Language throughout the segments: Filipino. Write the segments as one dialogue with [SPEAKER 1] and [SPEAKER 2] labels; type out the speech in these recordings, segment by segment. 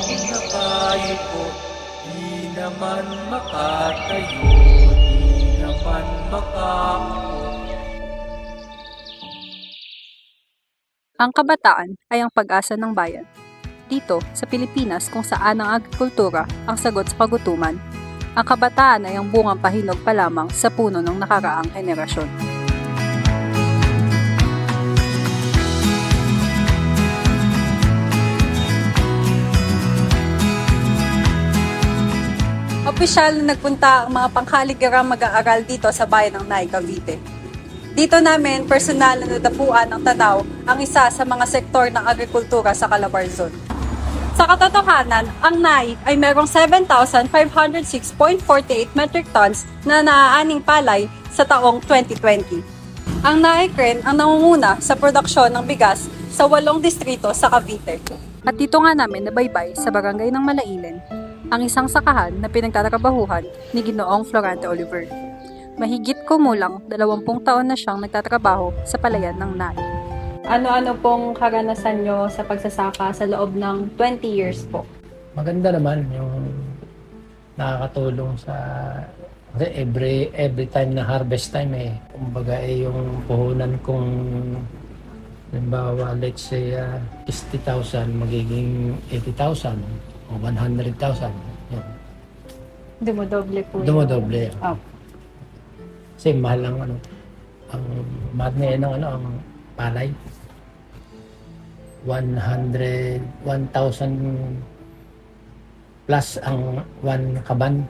[SPEAKER 1] nakayupo Di naman makatayo Di naman makaupo
[SPEAKER 2] Ang kabataan ay ang pag-asa ng bayan. Dito, sa Pilipinas kung saan ang agrikultura ang sagot sa kagutuman, ang kabataan ay ang bungang pahinog pa lamang sa puno ng nakaraang henerasyon. Opisyal na nagpunta ang mga pangkaligarang mag-aaral dito sa bayan ng Naay, Cavite. Dito namin personal na nadapuan ng tanaw ang isa sa mga sektor ng agrikultura sa Calabarzon. Sa katotohanan, ang NAI ay merong 7,506.48 metric tons na naaaning palay sa taong 2020. Ang NAI Cren ang nangunguna sa produksyon ng bigas sa walong distrito sa Cavite. At dito nga namin nabaybay sa barangay ng Malailen ang isang sakahan na pinagtatrabahuhan ni Ginoong Florante Oliver. Mahigit kumulang 20 taon na siyang nagtatrabaho sa palayan ng NAI. Ano-ano pong karanasan nyo sa pagsasaka sa loob ng 20 years po?
[SPEAKER 3] maganda naman yung nakakatulong sa kasi every every time na harvest time eh kumbaga eh yung puhunan kung halimbawa let's say uh, 60,000 magiging 80,000 o 100,000 yun
[SPEAKER 2] Dumodoble po.
[SPEAKER 3] dumodoble
[SPEAKER 2] Oh.
[SPEAKER 3] kasi mahal ang ano ang mahal ng ano ang palay 100 1,000 plus ang one kaban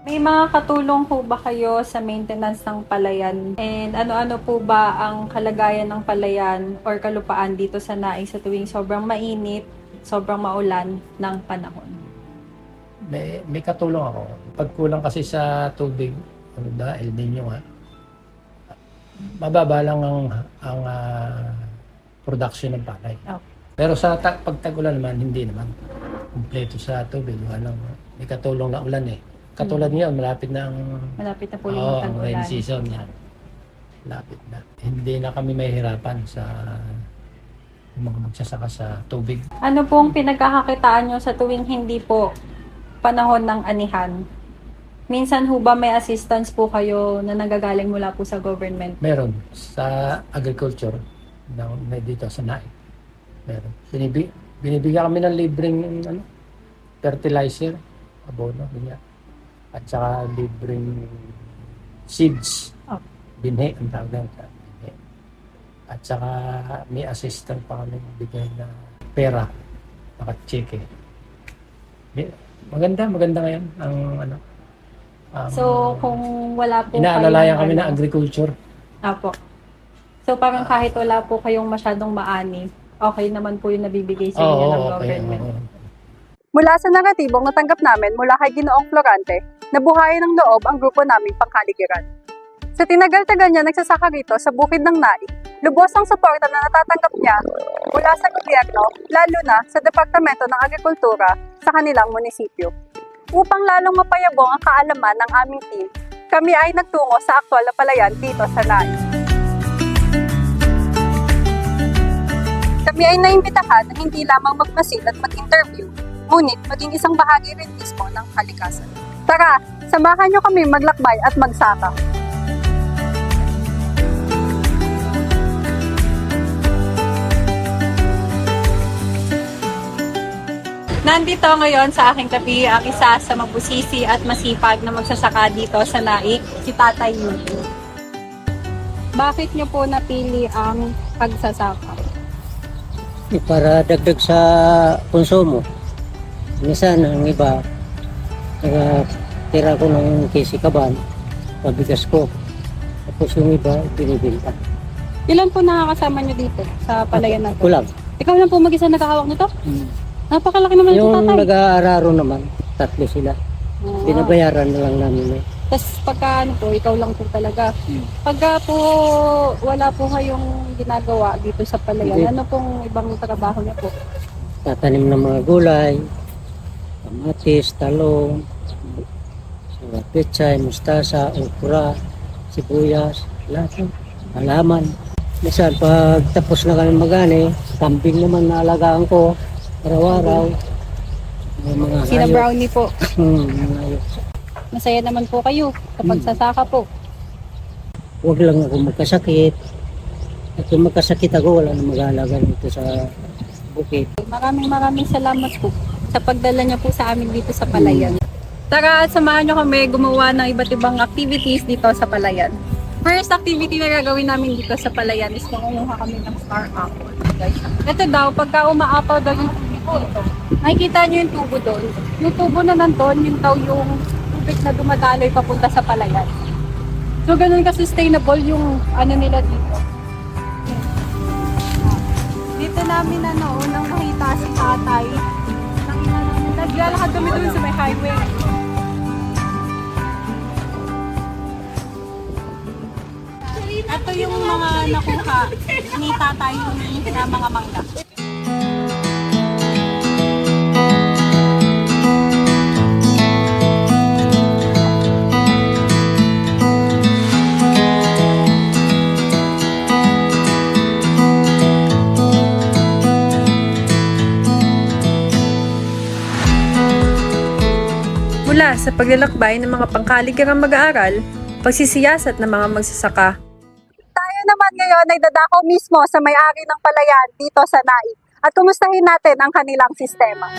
[SPEAKER 2] May mga katulong po ba kayo sa maintenance ng palayan? And ano-ano po ba ang kalagayan ng palayan or kalupaan dito sa NAI sa tuwing sobrang mainit, sobrang maulan ng panahon?
[SPEAKER 3] may, may katulong ako. Pag kulang kasi sa tubig, ano da, El Nino nga, mababa lang ang, ang ah, production ng palay.
[SPEAKER 2] Okay.
[SPEAKER 3] Pero sa ta- pagtagulan naman, hindi naman. Kompleto sa tubig. Walang, may katulong na ulan eh. Katulad ngayon, malapit na ang,
[SPEAKER 2] Malapit na po yung
[SPEAKER 3] rainy
[SPEAKER 2] tag-ulan.
[SPEAKER 3] season yan. Malapit na. Hindi na kami mahihirapan sa yung mga magsasaka sa tubig.
[SPEAKER 2] Ano pong pinagkakakitaan nyo sa tuwing hindi po panahon ng anihan? Minsan ho ba may assistance po kayo na nagagaling mula po sa government?
[SPEAKER 3] Meron sa agriculture na may dito sa NAI. Meron. Binibi, binibigyan kami ng libreng ano, fertilizer, abono, ganyan. At saka libreng seeds.
[SPEAKER 2] Oh.
[SPEAKER 3] Binhe, ang tawag binhe. At saka may assistant pa kami bigay na pera, naka-check eh. Maganda, maganda ngayon ang ano. ang-
[SPEAKER 2] So, kung wala po
[SPEAKER 3] inaalalayan kami ng
[SPEAKER 2] ano-
[SPEAKER 3] agriculture.
[SPEAKER 2] Apo. So parang kahit wala po kayong masyadong maani, okay naman po yung nabibigay sa inyo ng
[SPEAKER 3] okay,
[SPEAKER 2] government.
[SPEAKER 3] oo.
[SPEAKER 2] Mula sa negatibong natanggap namin mula kay Ginoong Florante, nabuhayan ng loob ang grupo naming pangkaligiran. Sa tinagal-tagal niya nagsasaka rito sa bukid ng Nai, lubos ang suporta na natatanggap niya mula sa gobyerno, lalo na sa Departamento ng Agrikultura sa kanilang munisipyo. Upang lalong mapayabong ang kaalaman ng aming team, kami ay nagtungo sa aktwal na palayan dito sa Nai. Kami ay naimbitahan na hindi lamang magmasid at mag-interview, ngunit maging isang bahagi rin mismo ng kalikasan. Tara, samahan niyo kami maglakbay at magsaka. Nandito ngayon sa aking tabi ang isa sa mabusisi at masipag na magsasaka dito sa Naik, si Tatay Yuki. Bakit niyo po napili ang pagsasaka?
[SPEAKER 4] Eh, para dagdag sa konsumo. Minsan, ang iba, uh, tira ko ng kisikaban, pabigas ko. Tapos yung iba, binibinta.
[SPEAKER 2] Ilan po nakakasama niyo dito sa palayan na to?
[SPEAKER 4] Kulang.
[SPEAKER 2] Ikaw lang po mag-isa nakahawak nito?
[SPEAKER 4] Hmm.
[SPEAKER 2] Napakalaki naman
[SPEAKER 4] Yung
[SPEAKER 2] tatay.
[SPEAKER 4] nag-aararo naman, tatlo sila.
[SPEAKER 2] Ah.
[SPEAKER 4] Binabayaran na lang namin eh.
[SPEAKER 2] Tapos pagka ano po, ikaw lang po talaga.
[SPEAKER 4] Hmm.
[SPEAKER 2] Pagka po wala po kayong ginagawa dito sa palayan,
[SPEAKER 4] Hindi.
[SPEAKER 2] ano pong ibang trabaho niyo po?
[SPEAKER 4] Tatanim ng mga gulay, kamatis, talong, sa pechay, mustasa, okra, sibuyas, lahat ng halaman. Minsan, pag tapos na kami magani, kambing naman na alagaan ko, araw-araw. Yung mga
[SPEAKER 2] Sina
[SPEAKER 4] hayop.
[SPEAKER 2] Brownie po.
[SPEAKER 4] Hmm, mga hayop.
[SPEAKER 2] Masaya naman po kayo kapag
[SPEAKER 4] Hmm.
[SPEAKER 2] sasaka po.
[SPEAKER 4] Huwag lang ako magkasakit. At kung magkasakit ako, wala na mag-aalaga dito sa bukid.
[SPEAKER 2] Maraming maraming salamat po sa pagdala niyo po sa amin dito sa Palayan. Tara at samahan niyo kami gumawa ng iba't ibang activities dito sa Palayan. First activity na gagawin namin dito sa Palayan is mangunguha kami ng star apple. Guys, ito daw, pagka umaapaw daw yung tubo ito, nakikita niyo yung tubo doon. Yung tubo na nandun, yung daw yung tubig na dumadaloy papunta sa Palayan. So, ganun ka-sustainable yung ano nila dito. Dito namin ano, unang nakita si tatay. Naglalakad kami doon sa may highway. Ito yung mga nakuha ni tatay na mga mangga.
[SPEAKER 5] Sa paglalakbay ng mga pangkaligarang mag-aaral, pagsisiyasat ng mga magsasaka,
[SPEAKER 2] Tayo naman ngayon ay dadako mismo sa may-ari ng palayan dito sa NAI at kumustahin natin ang kanilang sistema.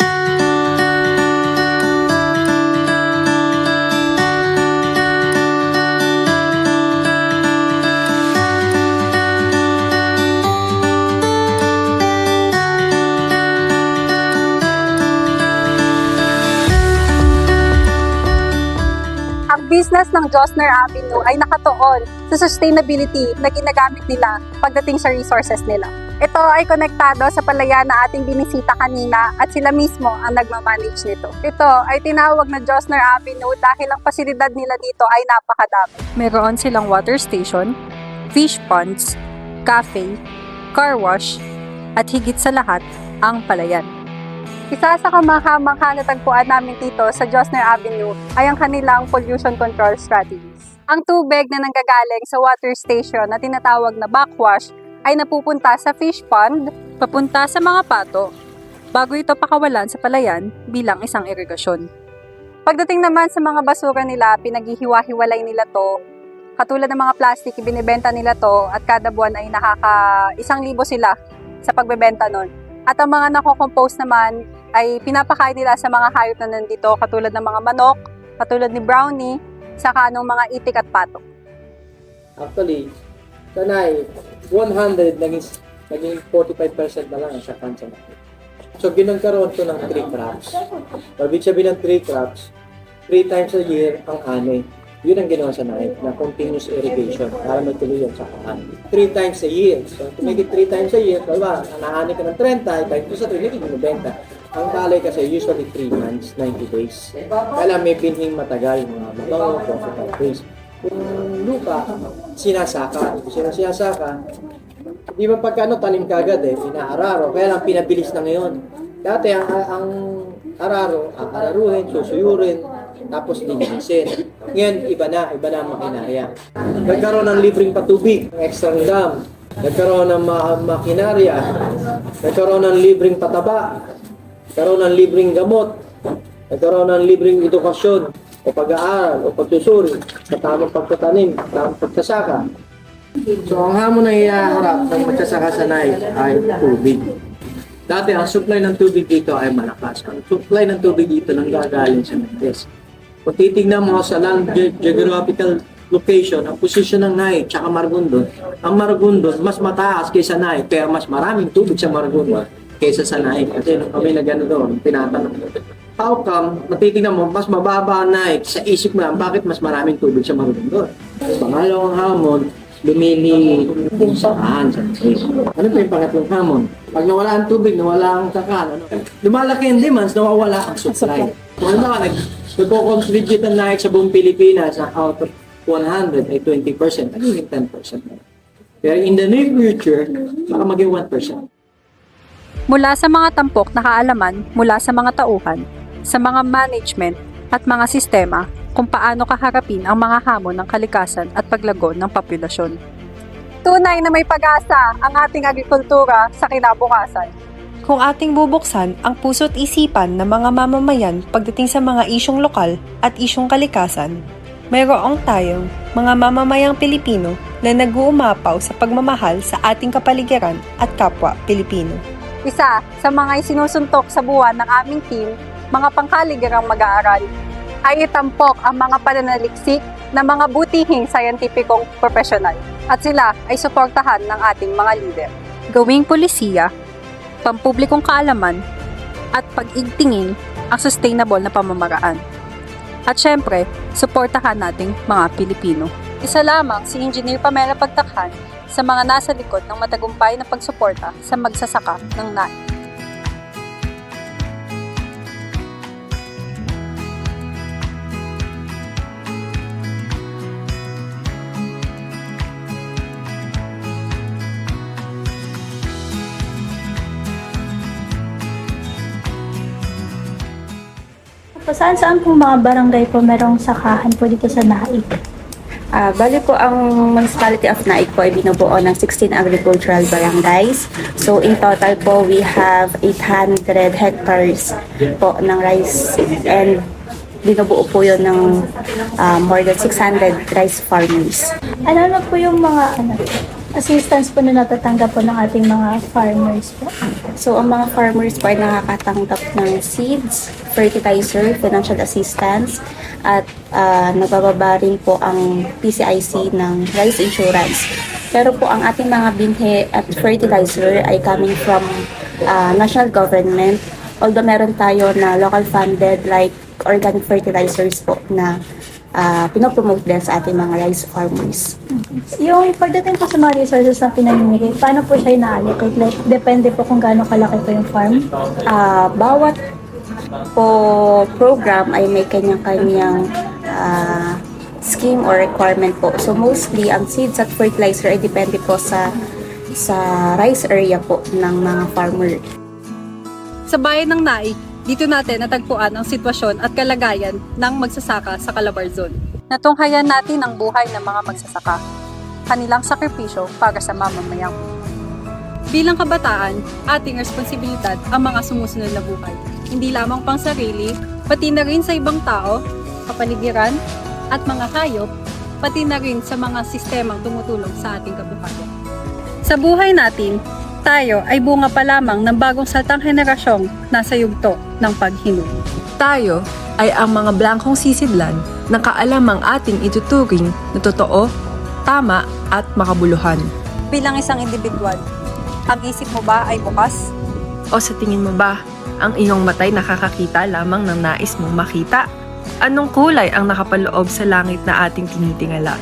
[SPEAKER 2] Business ng Josner Avenue ay nakatuon sa sustainability na ginagamit nila pagdating sa resources nila. Ito ay konektado sa palayan na ating binisita kanina at sila mismo ang nagmamanage nito. Ito ay tinawag na Josner Avenue dahil ang pasilidad nila dito ay napakadami.
[SPEAKER 5] meron silang water station, fish ponds, cafe, car wash, at higit sa lahat, ang palayan.
[SPEAKER 2] Isa sa kamangha-mangha na tagpuan namin dito sa Josner Avenue ay ang kanilang pollution control strategies. Ang tubig na nanggagaling sa water station na tinatawag na backwash ay napupunta sa fish pond
[SPEAKER 5] Papunta sa mga pato, bago ito pakawalan sa palayan bilang isang irigasyon.
[SPEAKER 2] Pagdating naman sa mga basura nila, pinaghihiwa-hiwalay nila to. Katulad ng mga plastic, ibinibenta nila to at kada buwan ay nakaka isang libo sila sa pagbebenta nun. At ang mga nako-compose naman ay pinapakain nila sa mga hayop na nandito katulad ng mga manok, katulad ni Brownie, saka ng mga itik at pato.
[SPEAKER 6] Actually, sanay, 100 naging, naging 45% na lang kansa natin. So, ginagkaroon to ng 3 crops. Ibig sabihin ng 3 crops, 3 times a year ang ani. Yun ang ginawa sa naik na continuous irrigation para matuloy yan sa kahan. 3 times a year. So, to make it 3 times a year, diba, naani ka ng 30, kahit sa 3, naging 90. Ang talay kasi usually 3 months, 90 days. Kaya may binhing matagal, mga mabango, 45 days. Kung lupa, sinasaka. Kung sinasaka, di ba pagka ano, tanim kagad eh, inaararo. Kaya lang pinabilis na ngayon. Dati ang, ang araro, aararuhin, susuyurin, tapos linisin. Ngayon, iba na, iba na ang makinarya. Nagkaroon ng libreng patubig, extra dam. Nagkaroon ng ma- makinarya. Nagkaroon ng libreng pataba. Nagkaroon ng libreng gamot. Nagkaroon ng libreng edukasyon o pag-aaral o pagsusuri sa tamang pagtatanim, tamang pagsasaka. So, ang hamon na iaharap ng magsasaka sa ay tubig. Dati, ang supply ng tubig dito ay malakas. Ang supply ng tubig dito nang gagaling sa Mendes. Kung titignan mo sa land ge- geographical location, ang position ng Nile tsaka Margondon, ang Margondon mas mataas kaysa Nile, kaya mas maraming tubig sa Margondon kaysa sa Nile. Kasi nung kami na doon, tinatanong How come, matitignan mo, mas mababa ang Nile sa isip mo, bakit mas maraming tubig sa Margondon? Pangalawang hamon, lumili kung saan sa. Ano pa yung pangatlong hamon? Pag nawala ang tubig, nawala ang sakan, ano? lumalaki ang demands, nawawala ang supply. Kung ano nag nagko-contribute ang Nike sa buong Pilipinas na out of 100 ay 20%, nagiging 10%. Pero in the near future, baka maging 1%.
[SPEAKER 5] Mula sa mga tampok na kaalaman mula sa mga tauhan, sa mga management at mga sistema kung paano kaharapin ang mga hamon ng kalikasan at paglago ng populasyon.
[SPEAKER 2] Tunay na may pag-asa ang ating agrikultura sa kinabukasan.
[SPEAKER 7] kung ating bubuksan ang puso't isipan ng mga mamamayan pagdating sa mga isyong lokal at isyong kalikasan, mayroong tayong mga mamamayang Pilipino na nag-uumapaw sa pagmamahal sa ating kapaligiran at kapwa Pilipino.
[SPEAKER 2] Isa sa mga isinusuntok sa buwan ng aming team, mga pangkaligarang mag-aaral, ay itampok ang mga pananaliksik ng mga butihing sayantipikong profesional at sila ay suportahan ng ating mga leader. Gawing polisiya, pampublikong kaalaman, at pag-igtingin ang sustainable na pamamaraan. At syempre, suportahan nating mga Pilipino. Isa lamang si Engineer Pamela Pagtakhan sa mga nasa likod ng matagumpay na pagsuporta sa magsasaka ng NAI.
[SPEAKER 8] Po, saan saan po mga barangay po merong sakahan po dito sa Naik?
[SPEAKER 9] Ah, bali po ang Municipality of Naik po ay binubuo ng 16 agricultural barangays. So in total po we have 800 hectares po ng rice and binubuo po yun ng ah, more than 600 rice farmers.
[SPEAKER 8] Ano na po yung mga ano, assistance po na natatanggap po ng ating mga farmers po?
[SPEAKER 9] So ang mga farmers po ay nakakatanggap ng seeds, fertilizer, financial assistance, at ah, nagbababa rin po ang PCIC ng rice insurance. Pero po ang ating mga binhe at fertilizer ay coming from ah, national government. Although meron tayo na local funded like organic fertilizers po na uh, pinopromote din sa ating mga rice farmers.
[SPEAKER 8] Yung pagdating po sa mga resources na pinamimigay, paano po siya ina-allocate? Like, depende po kung gaano kalaki po yung farm.
[SPEAKER 9] Ah, bawat po program ay may kanyang-kanyang ah, scheme or requirement po. So mostly ang seeds at fertilizer ay depende po sa sa rice area po ng mga farmer.
[SPEAKER 10] Sa bayan ng Naik, dito natin natagpuan ang sitwasyon at kalagayan ng magsasaka sa Calabarzon.
[SPEAKER 2] Natunghayan natin ang buhay ng mga magsasaka, kanilang sakripisyo para sa mamamayang
[SPEAKER 10] Bilang kabataan, ating responsibilidad ang mga sumusunod na buhay. Hindi lamang pang sarili, pati na rin sa ibang tao, kapaligiran, at mga hayop, pati na rin sa mga sistemang tumutulong sa ating kabuhayan. Sa buhay natin, tayo ay bunga pa lamang ng bagong saltang henerasyong nasa yugto ng paghinong.
[SPEAKER 7] Tayo ay ang mga blankong sisidlan ng kaalamang ating ituturing na totoo, tama at makabuluhan.
[SPEAKER 10] Bilang isang individual, ang isip mo ba ay bukas?
[SPEAKER 7] O sa tingin mo ba, ang iyong matay nakakakita lamang ng nais mong makita? Anong kulay ang nakapaloob sa langit na ating tinitingala?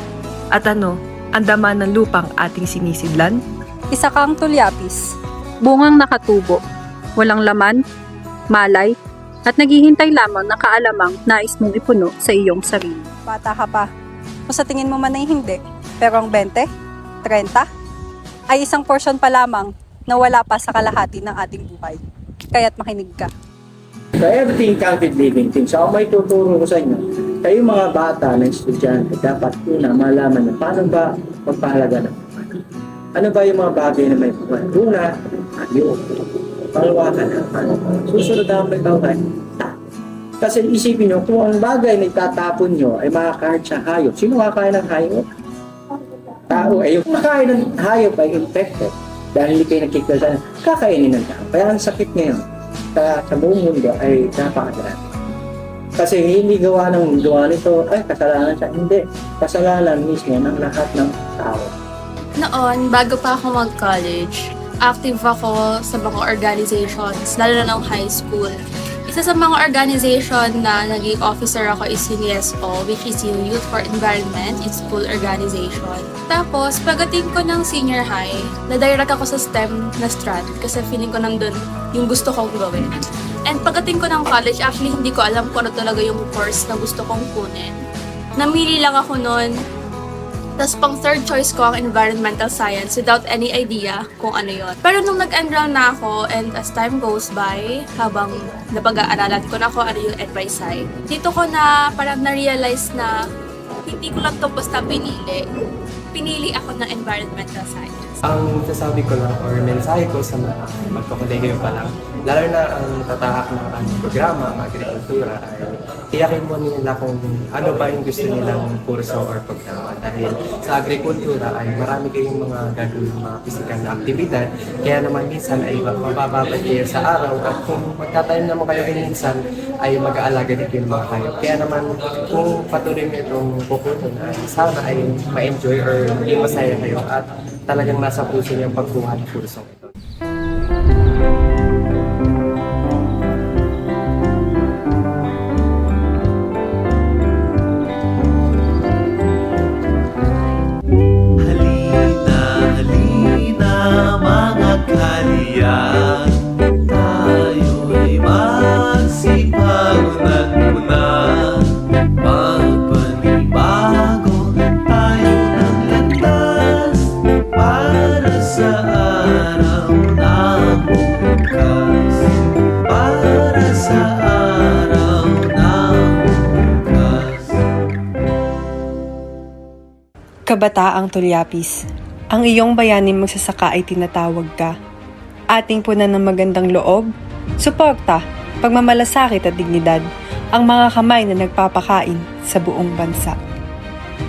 [SPEAKER 7] At ano, ang dama ng lupang ating sinisidlan?
[SPEAKER 2] Isa kang tulyapis, bungang nakatubo, walang laman, malay, at naghihintay lamang ng kaalamang nais mong ipuno sa iyong sarili.
[SPEAKER 10] Bata ka pa. Kung sa tingin mo man ay hindi, pero ang 20, 30, ay isang portion pa lamang na wala pa sa kalahati ng ating buhay. Kaya't makinig ka.
[SPEAKER 6] So everything counted living things. So may tuturo ko sa inyo, kayo mga bata na estudyante, dapat una malaman na paano ba magpahalaga ng. Ano ba yung mga bagay na may buhay? Una, ayaw. Pangalawa ka na? Susunod bagay, takot. Kasi isipin nyo, kung ang bagay na itatapon nyo ay makakain sa hayop, sino makakain ng hayop? Tao. Eh, yung makain ng hayop ay infected dahil hindi kayo nagkikasan, kakainin ng tao. Kaya ang sakit ngayon sa, sa buong mundo ay napakadami. Kasi hindi gawa ng gawa nito, ay kasalanan siya. Hindi. Kasalanan mismo ng lahat ng tao.
[SPEAKER 11] Noon, bago pa ako mag-college, active ako sa mga organizations, lalo na ng high school. Isa sa mga organization na naging officer ako is yung YESO, which is yung Youth for Environment in School Organization. Tapos, pagdating ko ng senior high, na-direct ako sa STEM na strat kasi feeling ko nandun yung gusto kong gawin. And pagdating ko ng college, actually hindi ko alam kung ano talaga yung course na gusto kong kunin. Namili lang ako noon tapos pang third choice ko ang environmental science without any idea kung ano yon. Pero nung nag-enroll na ako and as time goes by, habang napag-aaralan ko na ako ano yung advice side, dito ko na parang na-realize na hindi ko lang to basta pinili. pinili ako ng environmental science.
[SPEAKER 12] Ang sasabi ko lang or mensahe ko sa mga magkakolehiyo pa lang, lalo na ang tatahak ng programa, agrikultura, ay tiyakin mo nila kung ano ba yung gusto nilang kurso or programa. Dahil sa agrikultura ay marami kayong mga gagawin mga physical na aktibidad, kaya naman minsan ay mabababad kayo sa araw at kung magtatanim naman kayo minsan ay mag-aalaga din kayo ng mga hayop. Kaya naman kung patuloy mo itong pupunan ay sana ay ma-enjoy or maging masaya kayo at talagang nasa puso niyo ang pagkuha ng
[SPEAKER 7] Kabataang Tulyapis, ang iyong bayaning magsasaka ay tinatawag ka. Ating punan ng magandang loob, suporta, pagmamalasakit at dignidad, ang mga kamay na nagpapakain sa buong bansa.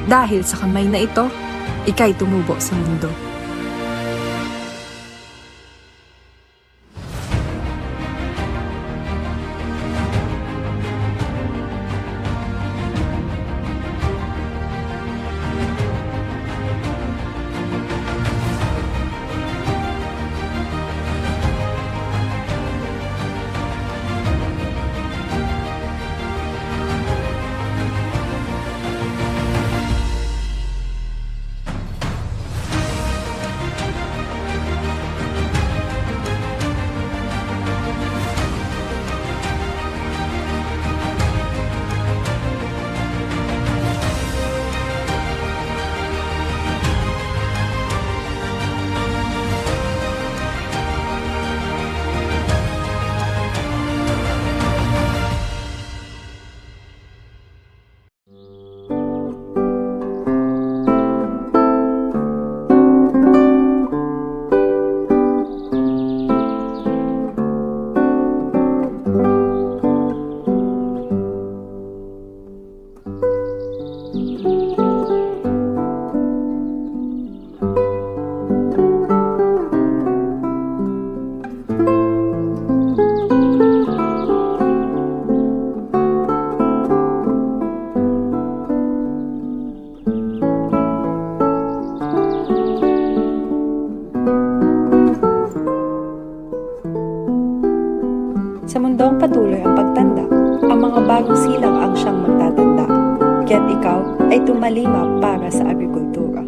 [SPEAKER 5] Dahil sa kamay na ito, ikay tumubo sa mundo.
[SPEAKER 7] Bagong silang ang siyang magtatanda. Kaya't ikaw ay tumalima para sa agrikultura.